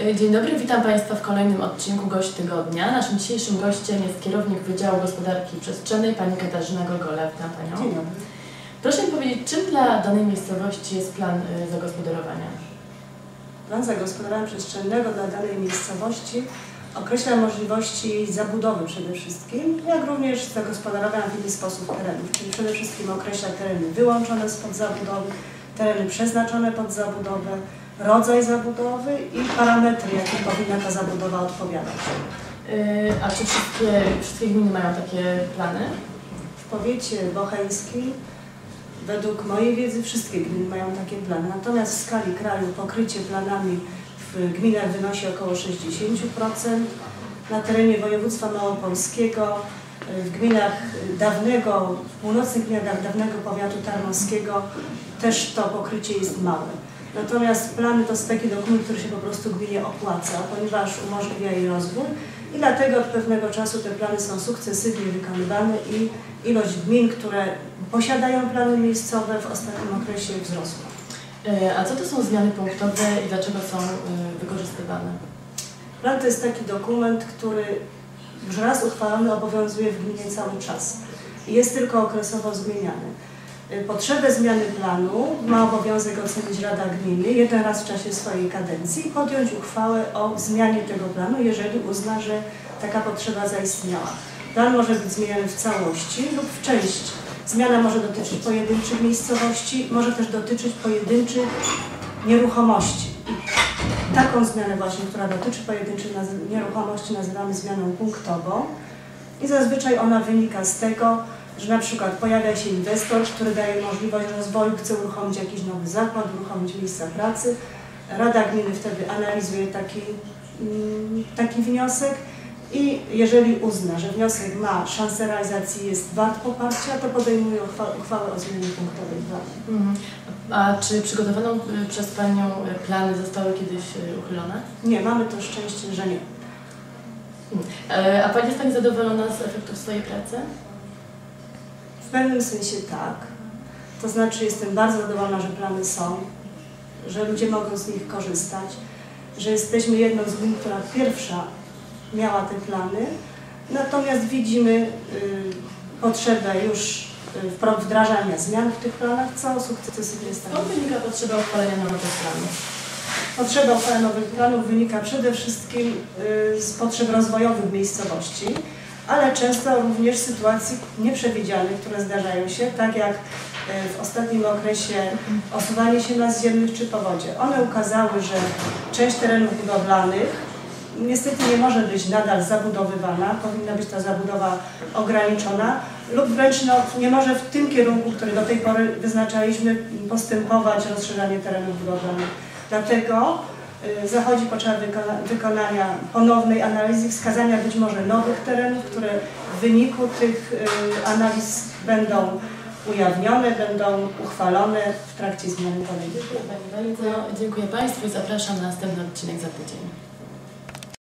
Y, Dzień dobry, witam Państwa w kolejnym odcinku Gość Tygodnia. Naszym dzisiejszym gościem jest kierownik Wydziału Gospodarki Przestrzennej, pani Katarzyna Gogola. Witam Panią. Dzień dobry. Proszę mi powiedzieć, czym dla danej miejscowości jest plan y, zagospodarowania? Plan zagospodarowania przestrzennego dla danej miejscowości określa możliwości zabudowy przede wszystkim, jak również zagospodarowania w inny sposób terenów, czyli przede wszystkim określa tereny wyłączone spod zabudowy, tereny przeznaczone pod zabudowę, rodzaj zabudowy i parametry, jakim powinna ta zabudowa odpowiadać. Y, A czy wszystkie, wszystkie gminy mają takie plany? W powiecie bocheńskim, według mojej wiedzy, wszystkie gminy mają takie plany. Natomiast w skali kraju pokrycie planami w gminach wynosi około 60%. Na terenie województwa małopolskiego, y, w gminach dawnego, w północnych gminach dawnego powiatu tarnowskiego też to pokrycie jest małe. Natomiast plany to jest taki dokument, który się po prostu gminie opłaca, ponieważ umożliwia jej rozwój i dlatego od pewnego czasu te plany są sukcesywnie wykonywane i ilość gmin, które posiadają plany miejscowe w ostatnim okresie wzrosła. Y, A co to są zmiany punktowe i dlaczego są y, wykorzystywane? Plan to jest taki dokument, który już raz uchwalony obowiązuje w gminie cały czas i jest tylko okresowo zmieniany. Y, Potrzebę zmiany planu ma obowiązek ocenić Rada Gminy jeden raz w czasie swojej kadencji i podjąć uchwałę o zmianie tego planu, jeżeli uzna, że taka potrzeba zaistniała. Plan może być zmieniany w całości lub w części. Zmiana może dotyczyć pojedynczych miejscowości, może też dotyczyć pojedynczych nieruchomości. Taką zmianę właśnie, która dotyczy pojedynczych nieruchomości nazywamy zmianą punktową i zazwyczaj ona wynika z tego, że na przykład pojawia się inwestor, który daje możliwość rozwoju, chce uruchomić jakiś nowy zakład, uruchomić miejsca pracy. Rada Gminy wtedy analizuje taki, mm, taki wniosek i jeżeli uzna, że wniosek ma szansę realizacji, jest wart poparcia, to podejmuje uchwa- uchwałę o zmianie punktowej planu. Mhm. A czy przygotowane y, przez Panią y, plany zostały kiedyś y, uchylone? Nie, mamy to szczęście, że nie. Y, A Pani jest Pani zadowolona z efektów swojej pracy? W pewnym sensie tak. To znaczy jestem bardzo zadowolona, że plany są, że ludzie mogą z nich korzystać, że jesteśmy jedną z gmin, która pierwsza miała te plany. Natomiast widzimy y, potrzebę już y, wdrażania zmian w tych planach, co sukcesywnie Skąd stało. wynika potrzeba uchwalenia nowych planów? Potrzeba uchwalenia nowych planów wynika przede wszystkim y, z potrzeb rozwojowych miejscowości, ale często również sytuacji nieprzewidzianych, które zdarzają się, tak jak y, w ostatnim okresie osuwanie się las ziemnych czy powodzie. One ukazały, że część terenów budowlanych niestety nie może być nadal zabudowywana, powinna być ta zabudowa ograniczona lub wręcz no, nie może w tym kierunku, który do tej pory wyznaczaliśmy, postępować rozszerzanie terenów budowlanych. Dlatego zachodzi potrzeba wykona, wykonania ponownej analizy, wskazania być może nowych terenów, które w wyniku tych y, analiz będą ujawnione, będą uchwalone w trakcie zmiany kolejnych. Dziękuję Pani bardzo. Dziękuję Państwu i zapraszam na następny odcinek za tydzień.